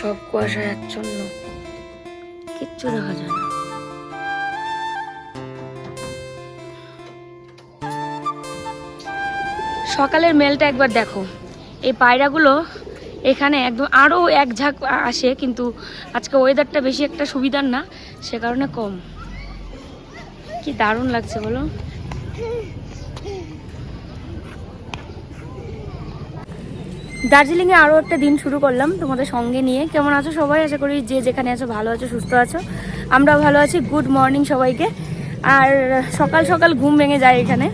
সব কুয়াশায় আচ্ছন্ন কিচ্ছু দেখা যায় না। সকালের মেলটা একবার দেখো। এই পায়রাগুলো এখানে একদম আরও এক ঝাঁক আসে, কিন্তু আজকে ওয়েদারটা বেশি একটা সুবিধার না, সে কারণে কম। কি দারুণ লাগছে বলো? দার্জিলিংয়ে আরও একটা দিন শুরু করলাম তোমাদের সঙ্গে নিয়ে। কেমন আছো সবাই? আশা করি যে যেখানে আছো ভালো আছো, সুস্থ আছো। আমরাও ভালো আছি। গুড মর্নিং সবাইকে। আর সকাল সকাল ঘুম ভেঙে যায় এখানে।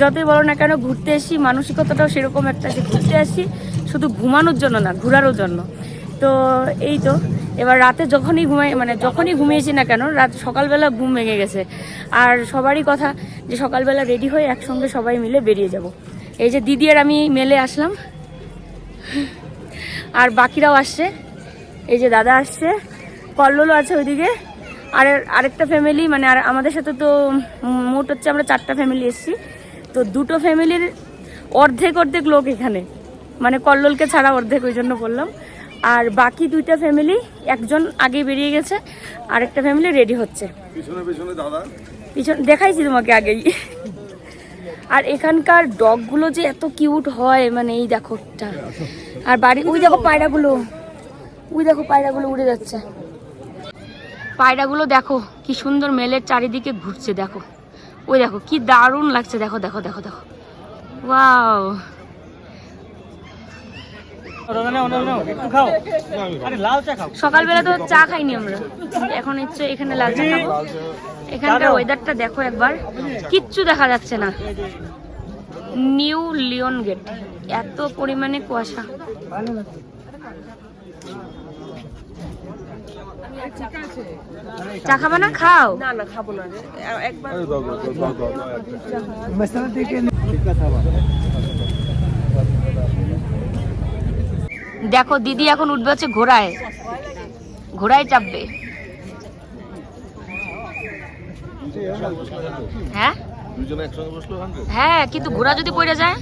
যতই বলো না কেন ঘুরতে এসছি, মানসিকতাটাও সেরকম একটা যে ঘুরতে আসছি, শুধু ঘুমানোর জন্য না, ঘোরারও জন্য। তো এই তো, এবার রাতে যখনই ঘুমাই মানে যখনই ঘুমিয়েছি না কেন, রাত সকালবেলা ঘুম ভেঙে গেছে। আর সবারই কথা যে সকালবেলা রেডি হয়ে একসঙ্গে সবাই মিলে বেরিয়ে যাব। এই যে দিদি আর আমি মেলে আসলাম। আর বাকিরাও আসছে। এই যে দাদা আসছে কল্লোলও আছে ওইদিকে। আর আরেকটা ফ্যামিলি মানে আর আমাদের সাথে তো মোট হচ্ছে আমরা চারটা ফ্যামিলি এসেছি। তো দুটো ফ্যামিলির অর্ধেক অর্ধেক লোক এখানে। মানে কল্লোলকে ছাড়া অর্ধেক ওই জন্য বললাম। আর বাকি দুইটা ফ্যামিলি একজন আগে বেরিয়ে গেছে আরেকটা ফ্যামিলি রেডি হচ্ছে। পিছনে পিছনে দাদা। পিছন দেখাইছি তোমাকে আগেই। আর এখানকার ডগগুলো যে এত কিউট হয় মানে এই দেখো একটা। আর বাড়ি, ওই দেখো পায়রাগুলো। ওই দেখো পায়রাগুলো উড়ে যাচ্ছে। পায়রাগুলো দেখো, কি সুন্দর মেলের চারিদিকে ঘুরছে, দেখো। ওই দেখো, কি দারুণ লাগছে, দেখো দেখো দেখো দেখো। ওয়াও একটু খাও আরে লাল চা খাও সকালবেলা তো চা খাইনি আমরা। এখন হচ্ছে এখানে লাল চা খাব। এখানকার ওয়েদারটা দেখো একবার। কিচ্ছু দেখা যাচ্ছে না। New lion gate. এত পরিমাণে কুয়াশা। চা খাবা না? খাও। দাও দাও দাও দেখো দিদি এখন উঠবে হচ্ছে ঘোড়ায়। ঘোড়ায় চাপবে। হ্যাঁ? হ্যাঁ কিন্তু ঘোড়া যদি পড়ে যায়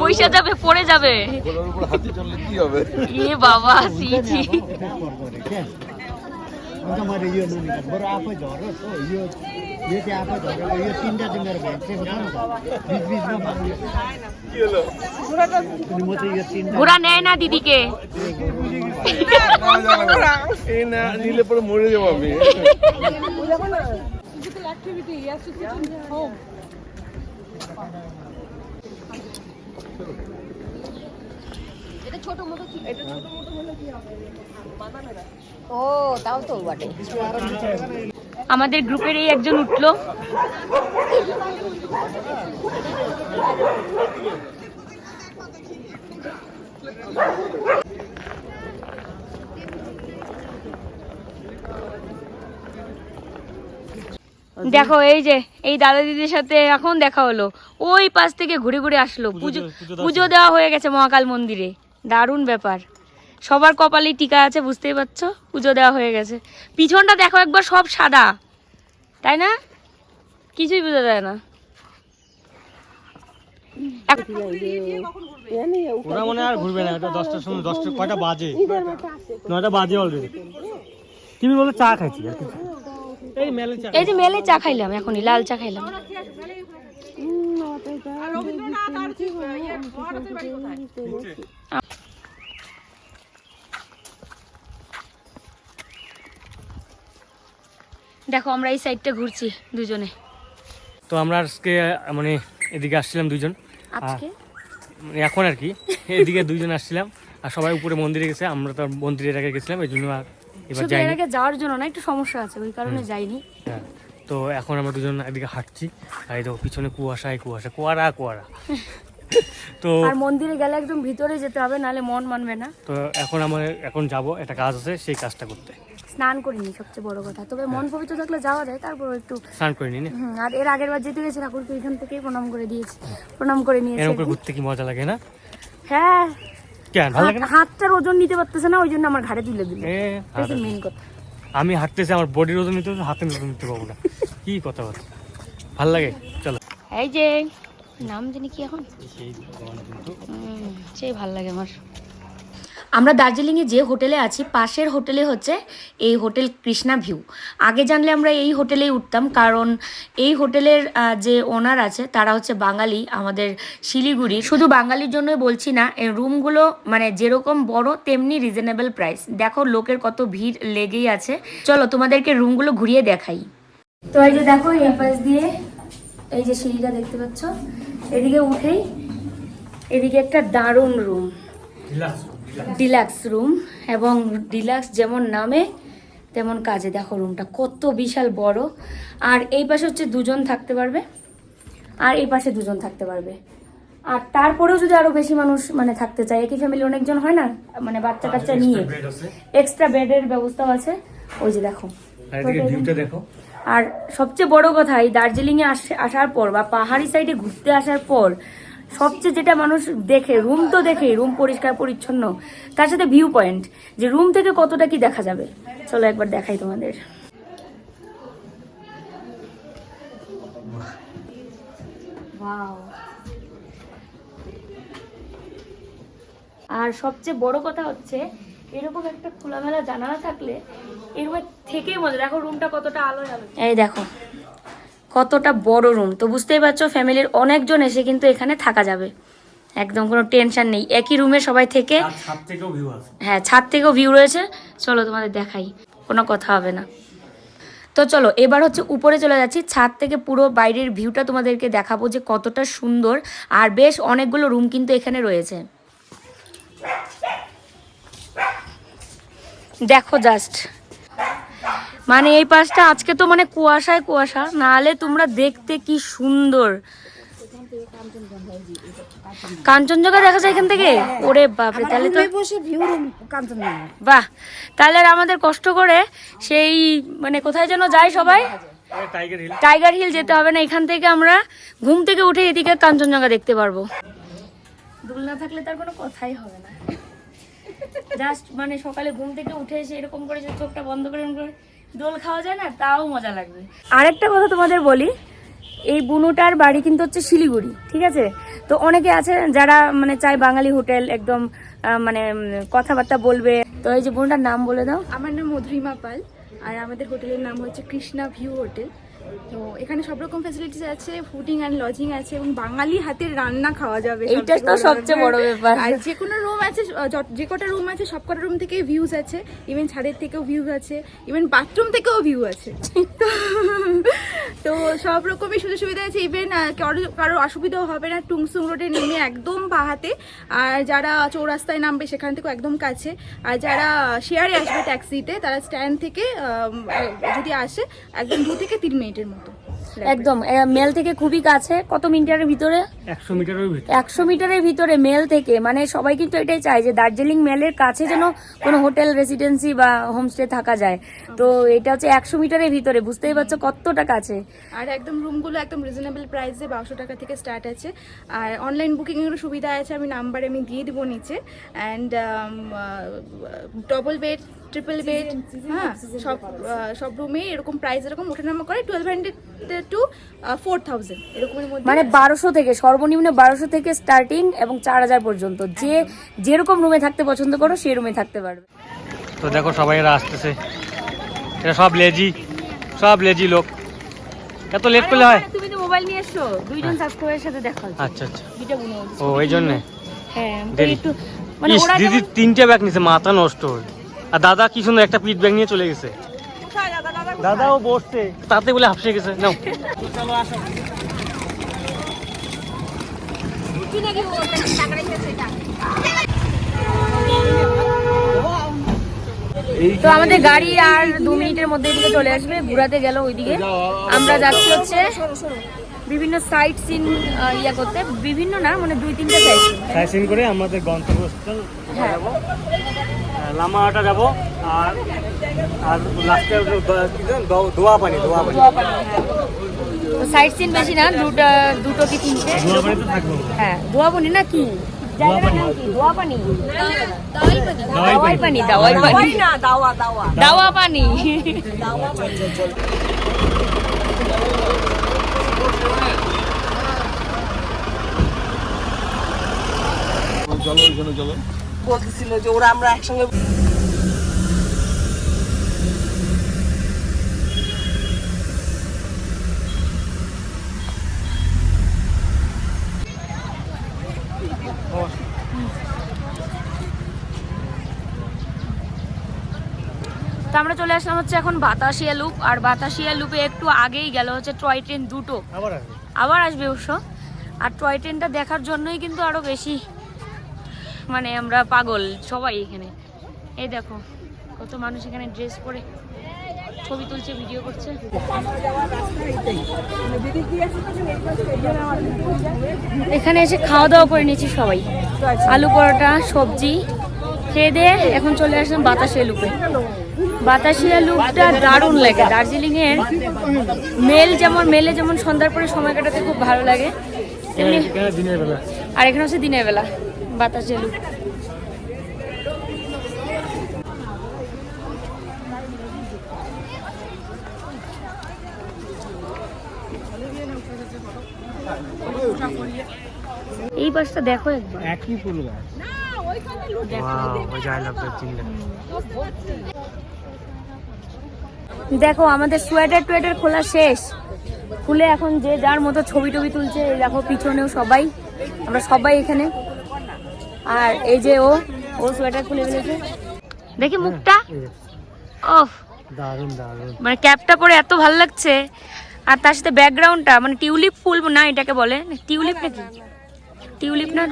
পয়সা যাবে পড়ে যাবে। গোলার উপর হাতি চললে কি এ বাবা সিজি अन्त मैले यो ननिकाल्नु बरु आफै झरोस् हो यो यो चाहिँ आफै झरेको यो तिनवटा चाहिँ मेरो भेटेको छ बिच बिचमा म चाहिँ यो तिन बुढा न्यायन दिदी के Physical activity. ও আমাদের গ্রুপের এই একজন উঠল। দেখো এই যে এই দাদা দিদির সাথে এখন দেখা হলো। ওই পাশ থেকে ঘুরে ঘুরে আসলো। পুজো পুজো দেওয়া হয়ে গেছে মহাকাল মন্দিরে। দারুণ ব্যাপার। সবার কপালেই টিকা আছে বুঝতেই পারছ? পুজো দেওয়া হয়ে গেছে। পিছনটা দেখো একবার সব সাদা। তাই না? কিছুই বোঝা যায় না। ওরা মনে আর ঘুরবে না এটা দশটার সময় দশটা কয়টা বাজে? নয়টা বাজে অলরেডি তুমি বলো চা খাইছি আর কিছু। এই মেলে চা। এই যে মেলে চা খাইলাম এখনই লাল চা খাইলাম। দেখো আমরা এই সাইডটা ঘুরছি দুজনে। তো আমরা আজকে মানে এদিকে আসছিলাম দুজন আজকে? মানে এখন আর কি। এদিকে দুজন আসছিলাম। আর সবাই উপরে মন্দিরে গেছে। আমরা তো মন্দিরের আগে গেছিলাম এই জন্য আর এবার শুধু এর আগে যাওয়ার জন্য না একটু সমস্যা আছে ওই কারণে যাইনি। তো এখন আমরা দুজন এদিকে হাঁটছি আর এই দেখো পিছনে কুয়াশায় কুয়াশা কুয়ারা কুয়ারা। তো আর মন্দিরে গেলে একদম ভিতরে যেতে হবে নাহলে মন মানবে না। তো এখন আমার এখন যাব একটা কাজ আছে সেই কাজটা করতে। স্নান করিনি সবচেয়ে বড় কথা। তবে মন পবিত্র থাকলে যাওয়া যায় তারপর একটু স্নান করিনি না আর এর আগের বার যেতে গেছি ঠাকুরকে এখান থেকেই প্রণাম করে দিয়েছি। প্রণাম করে নিয়েছি এরকম ঘুরতে কি মজা লাগে না? হ্যাঁ। কেন ভালো লাগে না? হাত- হাতটার ওজন নিতে পারতেছে না ওই জন্য আমার ঘাড়ে তুলে দিল। মেন কথা। আমি হাঁটতেছি আমার বডির ওজন নিতে হাতের ওজন নিতে পারব না। কি কথা বলছো ভালো লাগে? চলো। এই যে নাম জানি কি এখন? সেই ভালো লাগে আমার। আমরা দার্জিলিংয়ে যে হোটেলে আছি পাশের হোটেলে হচ্ছে এই হোটেল কৃষ্ণা ভিউ। আগে জানলে আমরা এই হোটেলেই উঠতাম কারণ এই হোটেলের যে ওনার আছে তারা হচ্ছে বাঙালি আমাদের শিলিগুড়ি। শুধু বাঙালির জন্যই বলছি না এই রুমগুলো মানে যেরকম বড় তেমনি রিজনেবল প্রাইস দেখো লোকের কত ভিড় লেগেই আছে। চলো তোমাদেরকে রুমগুলো ঘুরিয়ে দেখাই। তো এই যে দেখো এই পাশ দিয়ে এই যে সিঁড়িটা দেখতে পাচ্ছ এদিকে উঠেই এদিকে একটা দারুণ রুম ডিলাক্স রুম এবং ডিলাক্স যেমন নামে তেমন কাজে। দেখো রুমটা কত বিশাল বড়। আর এই পাশে হচ্ছে দুজন থাকতে পারবে আর এই পাশে দুজন থাকতে পারবে। আর তারপরেও যদি আরও বেশি মানুষ মানে থাকতে চায় একই ফ্যামিলি অনেকজন হয় না? মানে বাচ্চা কাচ্চা নিয়ে। এক্সট্রা বেডের ব্যবস্থাও আছে। ওই যে দেখো। দেখো। আর সবচেয়ে বড় কথা এই দার্জিলিং এ আসার পর বা পাহাড়ি সাইডে ঘুরতে আসার পর সবচেয়ে যেটা মানুষ দেখে রুম তো দেখে রুম পরিষ্কার পরিচ্ছন্ন তার সাথে ভিউ পয়েন্ট যে রুম থেকে কতটা কি দেখা যাবে চলো একবার দেখাই তোমাদের. আর সবচেয়ে বড় কথা হচ্ছে এরকম একটা খোলামেলা জানালা থাকলে এর রুমে থেকেই মজা। দেখো রুমটা কতটা আলো আলো এই দেখো কতটা বড় রুম তো বুঝতেই পারছ ফ্যামিলির অনেকজন এসে কিন্তু এখানে থাকা যাবে। একদম কোনো টেনশন নেই। একই রুমে সবাই থেকে আর ছাদ থেকেও ভিউ আছে। হ্যাঁ ছাদ থেকেও ভিউ রয়েছে। চলো তোমাদের দেখাই কোনো কথা হবে না। তো চলো এবার হচ্ছে উপরে চলে যাচ্ছি। ছাদ থেকে পুরো বাইরের ভিউটা তোমাদেরকে দেখাবো যে কতটা সুন্দর। আর বেশ অনেকগুলো রুম কিন্তু এখানে রয়েছে। দেখো জাস্ট মানে এই পাশটা আজকে তো মানে কুয়াশায় কুয়াশা নাহলে তোমরা দেখতে কি সুন্দর। কাঞ্চনজঙ্ঘা দেখা যায় এখান থেকে? ওরে বাপরে তাহলে তো বাহ তাহলে আর আমাদের কষ্ট করে সেই মানে কোথায় যেন যায় সবাই? টাইগার হিল টাইগার হিল যেতে হবে না এখান থেকে আমরা ঘুম থেকে উঠে এদিকে কাঞ্চনজঙ্ঘা দেখতে পারব। দুল না থাকলে তার কোনো কথাই হবে না। জাস্ট মানে সকালে ঘুম থেকে উঠে এসে এরকম করে যে চোখটা বন্ধ করে করে দোল খাওয়া যায় না তাও মজা লাগবে। আরেকটা কথা তোমাদের বলি এই বুনুটার বাড়ি কিন্তু হচ্ছে শিলিগুড়ি ঠিক আছে? তো অনেকে আছে যারা মানে চায় বাঙালি হোটেল একদম মানে কথাবার্তা বলবে। তো এই যে বুনুটার নাম বলে দাও। আমার নাম মধুরিমা পাল আর আমাদের হোটেলের নাম হচ্ছে কৃষ্ণা ভিউ হোটেল। তো এখানে সব রকম ফ্যাসিলিটিস আছে ফুডিং অ্যান্ড লজিং আছে এবং বাঙালি হাতের রান্না খাওয়া যাবে এইটা তো সবচেয়ে বড় ব্যাপার। আর যে কোনো রুম আছে যে কটা রুম আছে সব কটা রুম থেকে ভিউজ আছে। ইভেন ছাদের থেকেও ভিউজ আছে ইভেন বাথরুম থেকেও ভিউ আছে। তো- সব রকমই সুযোগ সুবিধা আছে। ইভেন কারও কারও অসুবিধাও হবে না। টুংসুং রোডে নেমে একদম বাহাতে। আর যারা চৌরাস্তায় নামবে সেখান থেকেও একদম কাছে। আর যারা শেয়ারে আসবে ট্যাক্সিতে তারা স্ট্যান্ড থেকে যদি আসে একদম দু থেকে তিন মিনিটের মতো। একদম। মেল থেকে খুবই কাছে। কত মিটারের ভিতরে? একশো মিটারের ভিতরে। একশো মিটারের ভিতরে মেল থেকে। মানে সবাই কিন্তু এটাই চায় যে দার্জিলিং মেলের কাছে যেন কোনো হোটেল রেসিডেন্সি বা হোমস্টে থাকা যায়। তো এটা হচ্ছে একশো মিটারের ভিতরে। বুঝতেই পারছ কতটা কাছে। আর একদম রুমগুলো একদম রিজনেবল প্রাইসে বারোশো টাকা থেকে স্টার্ট আছে। আর অনলাইন বুকিংয়েরও সুবিধা আছে। আমি নাম্বার আমি দিয়ে দেবো নিচে। And double bed triple bed হ্যাঁ সব সব রুমে এরকম প্রাইস এরকম ওঠানামা করে twelve hundred to four thousand এরকমের মধ্যে মানে বারোশো থেকে সর্বনিম্ন বারোশো থেকে স্টার্টিং এবং চার হাজার পর্যন্ত। যে যেরকম রুমে থাকতে পছন্দ করো সেই রুমে থাকতে পারবে। তো দেখো সবাই এরা আসতেছে। এটা সব লেজি সব লেজি লোক। এত লেট করলে হয়? তুমি তো মোবাইল নিয়ে এসছো। দুইজন সাবস্ক্রাইবের সাথে দেখা হচ্ছে। আচ্ছা আচ্ছা। দুইটা বোন। ও ওই জন্যে? হ্যাঁ একটু মানে ওরা দিদি তিনটে ব্যাগ নিছে মাথা নষ্ট হয়ে। আর দাদা কি সুন্দর একটা পিট ব্যাগ নিয়ে চলে গেছে। দাদাও বসছে। তাতে বলে হাফসে গেছে নাও। তো আমাদের গাড়ি আর দু মিনিটের মধ্যে এদিকে চলে আসবে ঘুরাতে গেল ওইদিকে। আমরা যাচ্ছি হচ্ছে বিভিন্ন সাইট সিন ইয়া করতে। বিভিন্ন না মানে দুই তিনটে সাইট সাইসিং করে আমাদের গন্তব্যস্থল হ্যাঁ। লামাটা যাব আর আর লাস্টে দোয়া পানি দোয়া পানি তো সাইট সিন বেশি না দুটো দুটো কি তিনটে? দোয়া পানি তো থাকব। হ্যাঁ না কি? কি? দাওয়াই পানি দাওয়াই পানি দাওয়া পানি চলো। বলতেছিল যে ওরা আমরা একসঙ্গে তো আমরা চলে আসলাম হচ্ছে এখন বাতাসিয়া লুপ আর বাতাসিয়া লুপে একটু আগেই গেল হচ্ছে টয় ট্রেন দুটো। আবার আসবে। আবার আসবে অবশ্য। আর টয় ট্রেনটা দেখার জন্যই কিন্তু আরও বেশি মানে আমরা পাগল সবাই এখানে। এই দেখো কত মানুষ এখানে ড্রেস পরে ছবি তুলছে ভিডিও করছে। এখানে এসে খাওয়া দাওয়া করে নিয়েছি সবাই। আলু পরোটা সবজি খেয়ে দিয়ে এখন চলে আসলাম বাতাসিয়া লুপে। বাতাসিয়া লুপটা দারুণ লাগে। দার্জিলিং এর মেল যেমন মেলে যেমন সন্ধ্যার পরে সময় কাটাতে খুব ভালো লাগে আর এখানে হচ্ছে দিনের বেলা। বাতাসিয়া লুপ এই বাসটা দেখো একবার। একই ফুল গাছ। দেখো আমাদের সোয়েটার টুয়েটার খোলা শেষ। খুলে এখন যে যার মতো ছবি টবি তুলছে এই দেখো পিছনেও সবাই। আমরা সবাই এখানে। আর এই যে ও ও সোয়েটার খুলে ফেলেছে। দেখি মুখটা। ওফ দারুণ দারুণ। মানে ক্যাপটা পরে এত ভালো লাগছে। আর তার সাথে ব্যাকগ্রাউন্ডটা মানে টিউলিপ ফুল না এটাকে বলে? টিউলিপ নাকি? টিউলিপ না?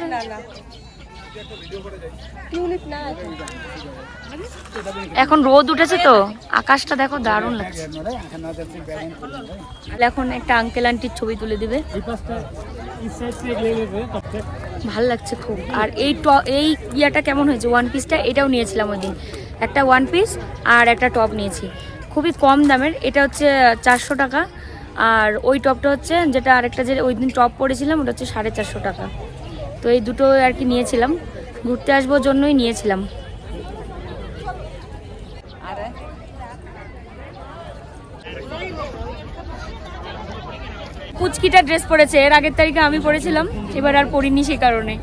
এখন রোদ উঠেছে তো। আকাশটা দেখো দারুণ লাগছে। এখন একটা আঙ্কেল আন্টির ছবি তুলে দিবে ভালো লাগছে খুব। আর এই ট, এই ইয়াটা কেমন হয়েছে? ওয়ান পিসটা এটাও নিয়েছিলাম ওই দিন। একটা ওয়ান পিস আর একটা টপ নিয়েছি। খুবই কম দামের। এটা হচ্ছে চারশো টাকা। আর ওই টপটা হচ্ছে যেটা আরেকটা যে ওই দিন টপ পরেছিলাম, ওটা হচ্ছে সাড়ে চারশো টাকা। তো এই দুটো আর কি নিয়েছিলাম। ঘুরতে আসব জন্যই নিয়েছিলাম। কুচকিটা ড্রেস পরেছে, এর আগের তারিখে আমি পরেছিলাম, এবার আর পরিনি সে কারণে।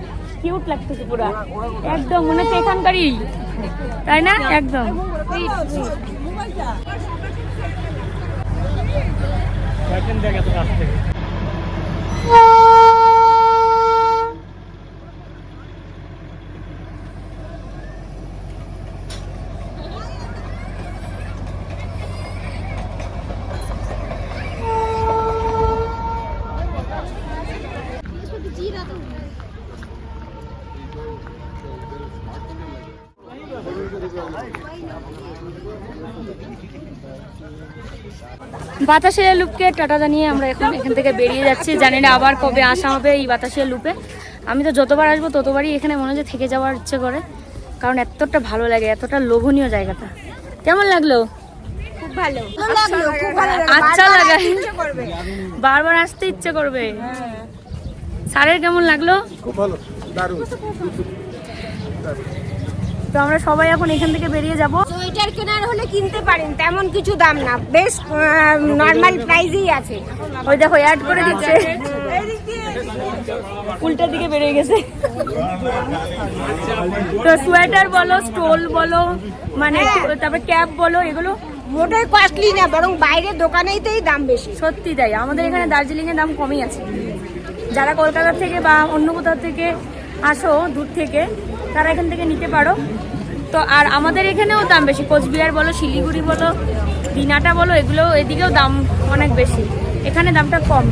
কিউট লাগতেছে পুরো। একদম, মনে হচ্ছে এখানকারই। তাই না? একদম। কাছ থেকে। বাতাসের লুপকে টাটা জানিয়ে আমরা এখন এখান থেকে বেরিয়ে যাচ্ছি। জানি না আবার কবে আসা হবে এই বাতাসের লুপে। আমি তো যতবার আসব ততবারই এখানে মনে হচ্ছে থেকে যাওয়ার ইচ্ছে করে। কারণ এতটা ভালো লাগে এতটা লোভনীয় জায়গাটা। কেমন লাগল? খুব ভালো। আচ্ছা লাগে বারবার আসতে ইচ্ছে করবে। স্যারের কেমন লাগল? খুব ভালো দারুণ। তো আমরা সবাই এখন এখান থেকে বেরিয়ে যাব। সোয়েটার কেনার হলে কিনতে পারেন তেমন কিছু দাম না বেশ নর্মাল প্রাইসেই আছে। ওই দেখো অ্যাড করে দিচ্ছে। উল্টার দিকে বেরিয়ে গেছে। তো সোয়েটার বলো স্টোল বলো মানে তারপর ক্যাপ বলো এগুলো মোটেই কস্টলি না বরং বাইরের দোকানেইতেই দাম বেশি। সত্যি তাই আমাদের এখানে দার্জিলিং এর দাম কমই আছে। যারা কলকাতা থেকে বা অন্য কোথাও থেকে আসো দূর থেকে, তারা এখান থেকে নিতে পারো। তো আর আমাদের এখানেও দাম বেশি। কোচবিহার বলো, শিলিগুড়ি বলো, দিনাটা বলো এগুলো এদিকেও দাম অনেক বেশি। এখানে দামটা কম।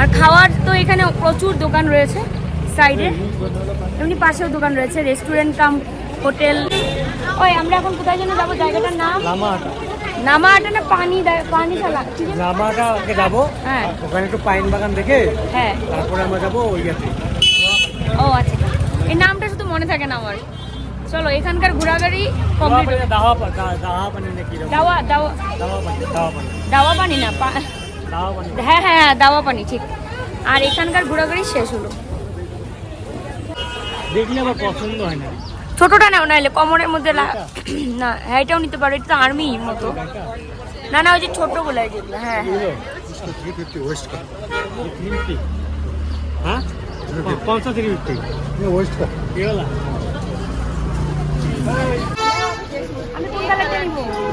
আর খাওয়ার তো এখানে প্রচুর দোকান রয়েছে সাইডে। এমনি পাশেও দোকান রয়েছে। Restaurant, cum, hotel. ওই, আমরা এখন কোথায় যেন যাব? জায়গাটার নাম? নামাটা না পানি পানি শালা কি? লামাটা আগে যাব হ্যাঁ। ওখানে একটু পাইন বাগান দেখে হ্যাঁ। তারপরে আমরা যাব ওই ও আচ্ছা। এই নামটা শুধু মনে থাকে না আমার। চলো এখানকার ঘোরাঘুরি কমপ্লিট দাওয়া দাওয়া পানি নাকি দাওয়া দাওয়া। দাওয়া পানি দাওয়া পানি। দাওয়া পানি না দাওয়া পানি। হ্যাঁ হ্যাঁ হ্যাঁ, দাওয়া পানি ঠিক। আর এখানকার ঘোরাঘুরি শেষ হলো। দেখলে আমার পছন্দ হয় না। ছোটটা নাও নাইলে কমরের মধ্যে না হ্যাঁ এটাও নিতে পারো এটা তো আর্মি মতো। না না ওই যে ছোট বলে যেগুলো হ্যাঁ হ্যাঁ। হ্যাঁ? পঞ্চাশ থ্রি ফিফটি ওয়েস্ট নিব?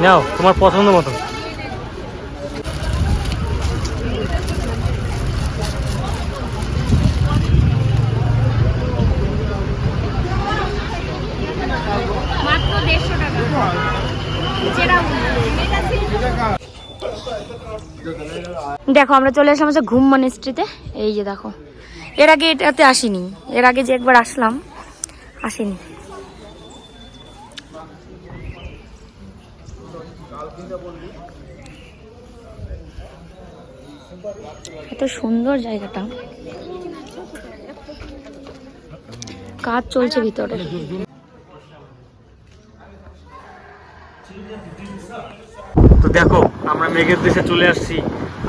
নাও তোমার পছন্দ মতো দেখো, আমরা চলে আসলাম হচ্ছে ঘুম মনিস্ট্রিতে এই যে দেখো, এর আগে এটাতে আসিনি, এর আগে যে একবার আসলাম, আসিনি। এত সুন্দর জায়গাটা। কাজ চলছে ভিতরে। তো দেখো, আমরা মেঘের দেশে চলে আসছি।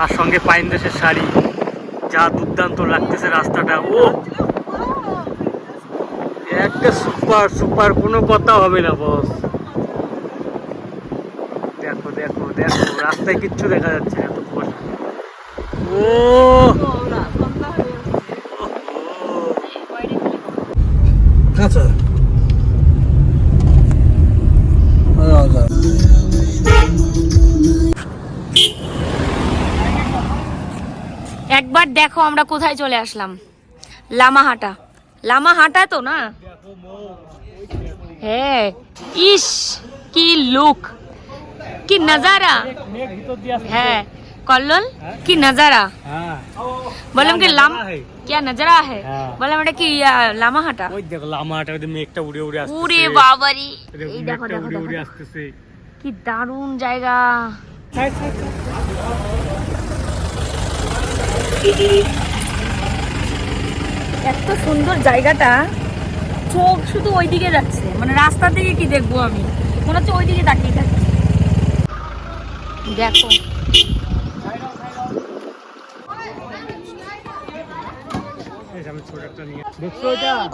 আর সঙ্গে পাইন দেশের শাড়ি। যা দুর্দান্ত লাগতেছে রাস্তাটা। ও! একটা সুপার সুপার, কোনো কথা হবে না, বস। দেখো দেখো দেখো, রাস্তায় কিচ্ছু দেখা যাচ্ছে না তো ও! একবার দেখো আমরা কোথায় চলে আসলাম লামাহাটা লামাহাটা তো না হ্যাঁ ইস কি লুক কি নজারা মেঘ ভিতর দিয়ে আসছে হ্যাঁ কল্লোল কি নজারা হ্যাঁ বললাম কি লাম है क्या नजरा है হ্যাঁ। বললাম এটা কি আহ, লামাহাটা ওই দেখো লামাটা ওই মেঘটা উড়ে উড়ে আসছে উরে বাবারি এই দেখো মেঘটা দেখো উড়ে দেখো উড়ে দেখো। আসতেছে কি দারুণ জায়গা এত সুন্দর জায়গাটা। চোখ শুধু ওইদিকে যাচ্ছে। মানে রাস্তা থেকে কি দেখব আমি? মনে হচ্ছে ওইদিকে তাকিয়ে থাকছি দেখো।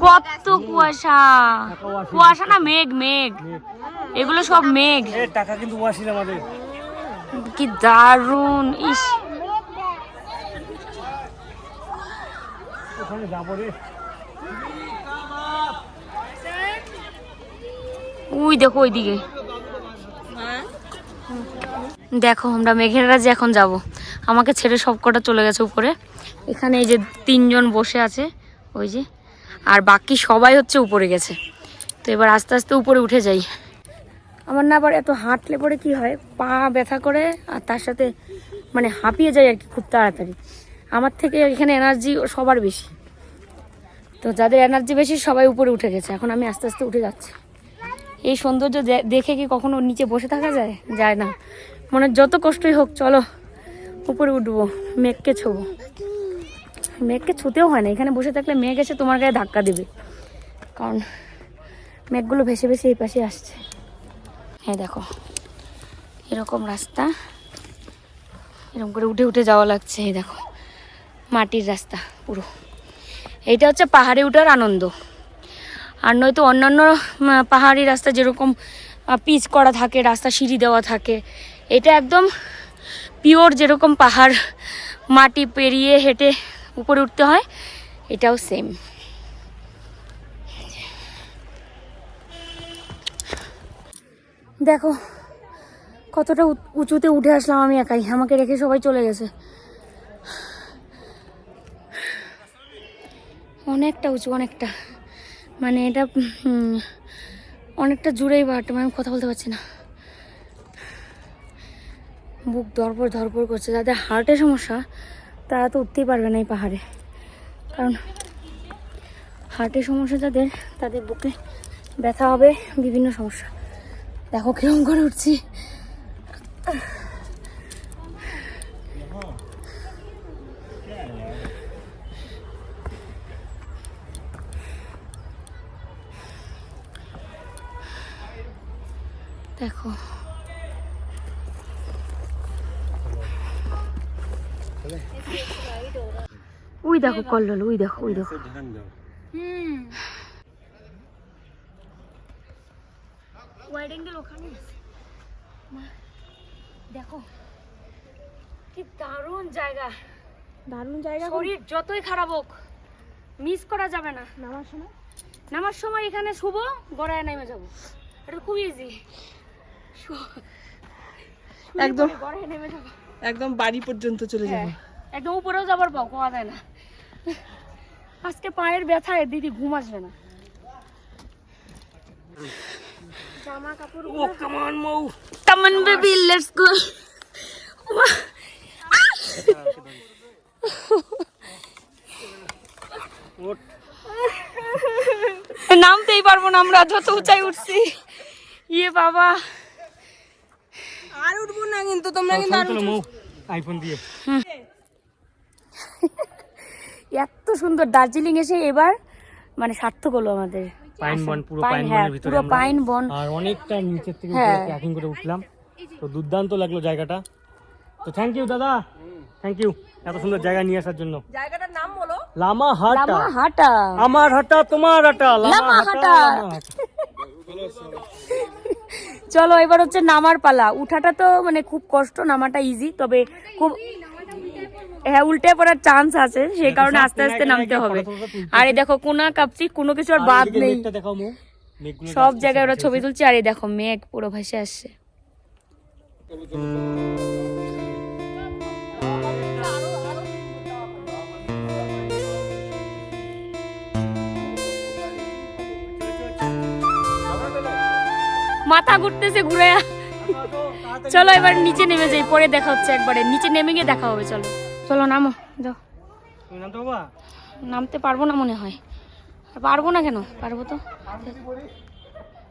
কত কুয়াশা। কুয়াশা না মেঘ মেঘ। এগুলো সব মেঘ। টাকা কিন্তু কি দারুণ। ইস। ওখানে যাব রে। ওই দেখো ওইদিকে। দেখো, আমরা মেঘের রাজ্যে এখন যাব। আমাকে ছেড়ে সব কটা চলে গেছে উপরে। এখানে এই যে তিনজন বসে আছে, ওই যে। আর বাকি সবাই হচ্ছে উপরে গেছে। তো এবার আস্তে আস্তে উপরে উঠে যাই। আমার না আবার এত হাঁটলে পরে কি হয়, পা ব্যথা করে আর তার সাথে মানে হাঁপিয়ে যায় আর কি খুব তাড়াতাড়ি। আমার থেকে এখানে এনার্জি সবার বেশি। তো যাদের এনার্জি বেশি, সবাই উপরে উঠে গেছে। এখন আমি আস্তে আস্তে উঠে যাচ্ছি। এই সৌন্দর্য দেখে কি কখনো নিচে বসে থাকা যায়? যায় না। মনে যত কষ্টই হোক, চলো, উপরে উঠবো, মেঘকে ছোবো। মেঘকে ছুতেও হয় না। এখানে বসে থাকলে মেঘ এসে তোমার গায়ে ধাক্কা দেবে। কারণ মেঘগুলো ভেসে ভেসে এই পাশে আসছে। হ্যাঁ দেখো, এরকম রাস্তা। এরকম করে উঠে উঠে যাওয়া লাগছে। এই দেখো, মাটির রাস্তা পুরো। এইটা হচ্ছে পাহাড়ে ওঠার আনন্দ। আর নয়তো অন্যান্য পাহাড়ি রাস্তা যেরকম পিচ করা থাকে, রাস্তা সিঁড়ি দেওয়া থাকে, এটা একদম পিওর যেরকম পাহাড়, মাটি পেরিয়ে হেঁটে উপরে উঠতে হয়, এটাও সেম দেখো, কতটা উঁচুতে উঠে আসলাম আমি একাই, আমাকে রেখে সবাই চলে গেছে। অনেকটা উঁচু, অনেকটা। মানে এটা অনেকটা জুড়েই বাট আমি কথা বলতে পারছি না। বুক ধরপর ধরপর করছে। যাদের হার্টের সমস্যা, তারা তো উঠতেই পারবে না এই পাহাড়ে। কারণ হার্টের সমস্যা যাদের, তাদের বুকে ব্যথা হবে, বিভিন্ন সমস্যা। দেখো কিরম করে উঠছি। দেখো। ওই দেখো কল্লোল ওই দেখো ওই দেখো। দেখো কি দারুণ জায়গা। দারুণ জায়গা শরীর যতই খারাপ হোক মিস করা যাবে না। নামার সময়? নামার সময় এখানে শুভ গড়ায় নেমে যাব। এটা খুব ইজি একদম। একদম বাড়ি পর্যন্ত চলে যাবে। একদম উপরেও যাবার পাও কোয়া যায় না। আজকে পায়ের ব্যথায় দিদি ঘুম আসবে না। জামা কাপড় ও কামান মৌ। কামান বেবি লেটস গো নামতেই পারব না আমরা যত উঁচাই উঠছি। ইয়ে বাবা। আর উঠবো না কিন্তু তোমরা কিন্তু আর আইফোন দিয়ে। এত সুন্দর দার্জিলিং এসে এবার মানে সার্থক হলো আমাদের। পাইন বন পুরো পাইন, পাইন হ্যাঁ, বনের ভিতরে পুরো পাইন বন। আর অনেকটা নিচের থেকে হ্যাঁ। ট্রেকিং করে উঠলাম। তো দুর্দান্ত লাগল জায়গাটা। তো থ্যাংক ইউ দাদা। থ্যাংক ইউ এত সুন্দর জায়গা নিয়ে আসার জন্য। জায়গাটার নাম বলো। লামা হাটা। লামা হাটা আমার হাটা তোমার হাটা। লামা হাটা। চলো এবার হচ্ছে নামার পালা। উঠাটা তো মানে খুব কষ্ট নামাটা ইজি তবে খুব হ্যাঁ উল্টে পড়ার চান্স আছে সেই কারণে আস্তে আস্তে নামতে হবে। আর এই দেখো কোনা কাপছি কোনো কিছু আর বাদ নেই। সব জায়গায় ওরা ছবি তুলছে আর এই দেখো মেঘ পুরো ভাসে আসছে। মাথা ঘুরতেছে ঘুরে। চলো এবার নিচে নেমে যাই পরে দেখা হচ্ছে একবারে। নিচে নেমে গিয়ে দেখা হবে চলো। চলো নামো যাও। নামতে পারব? না মনে হয়। আর পারব না কেন? পারব তো।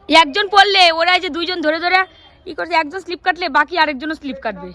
একজন পড়লে ওরা যে দুইজন ধরে ধরে ই করছে একজন স্লিপ কাটলে বাকি আরেকজনও স্লিপ কাটবে।